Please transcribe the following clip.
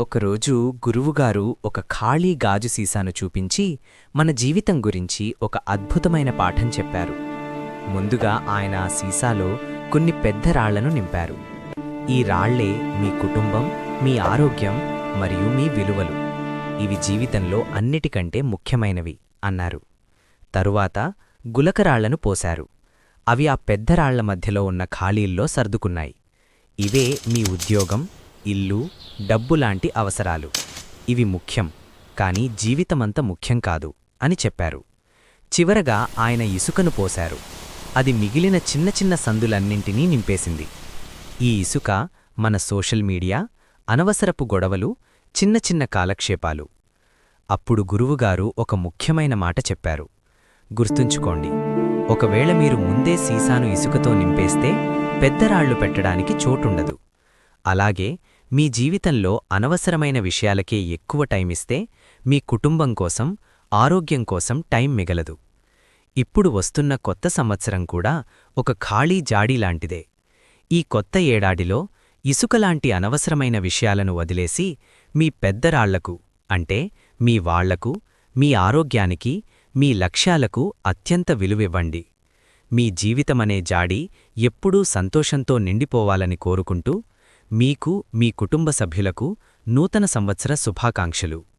ఒకరోజు గురువుగారు ఒక ఖాళీ గాజు సీసాను చూపించి మన జీవితం గురించి ఒక అద్భుతమైన పాఠం చెప్పారు. ముందుగా ఆయన ఆ సీసాలో కొన్ని పెద్ద రాళ్ళను నింపారు. ఈ రాళ్ళే మీ కుటుంబం మీ ఆరోగ్యం మరియు మీ విలువలు. ఇవి జీవితంలో అన్నిటికంటే ముఖ్యమైనవి అన్నారు. తరువాత గులకరాళ్ళను పోశారు. అవి ఆ పెద్ద రాళ్ళ మధ్యలో ఉన్న ఖాళీల్లో సర్దుకున్నాయి. ఇవే మీ ఉద్యోగం ఇల్లు డబ్బు లాంటి అవసరాలు. ఇవి ముఖ్యం కానీ జీవితమంత ముఖ్యం కాదు అని చెప్పారు. చివరగా ఆయన ఇసుకను పోశారు. అది మిగిలిన చిన్న చిన్న సందులన్నింటినీ నింపేసింది. ఈ ఇసుక మన సోషల్ మీడియా అనవసరపు గొడవలు చిన్న చిన్న కాలక్షేపాలు. అప్పుడు గురువుగారు ఒక ముఖ్యమైన మాట చెప్పారు. గుర్తుంచుకోండి ఒకవేళ మీరు ముందే సీసాను ఇసుకతో నింపేస్తే పెద్దరాళ్ళు పెట్టడానికి చోటుండదు. అలాగే మీ జీవితంలో అనవసరమైన విషయాలకే ఎక్కువ టైమిస్తే మీ కుటుంబం కోసం ఆరోగ్యం కోసం టైం మిగలదు. ఇప్పుడు వస్తున్న కొత్త సంవత్సరం కూడా ఒక ఖాళీ జాడీలాంటిదే ఈ కొత్త ఏడాదిలో ఇసుకలాంటి అనవసరమైన విషయాలను వదిలేసి మీ పెద్దరాళ్ళకు అంటే మీ వాళ్ళకు మీ ఆరోగ్యానికి మీ లక్ష్యాలకు అత్యంత విలువివ్వండి. మీ జీవితమనే జాడి ఎప్పుడూ సంతోషంతో నిండిపోవాలని కోరుకుంటూ మీకు మీ కుటుంబ సభ్యులకు నూతన సంవత్సర శుభాకాంక్షలు.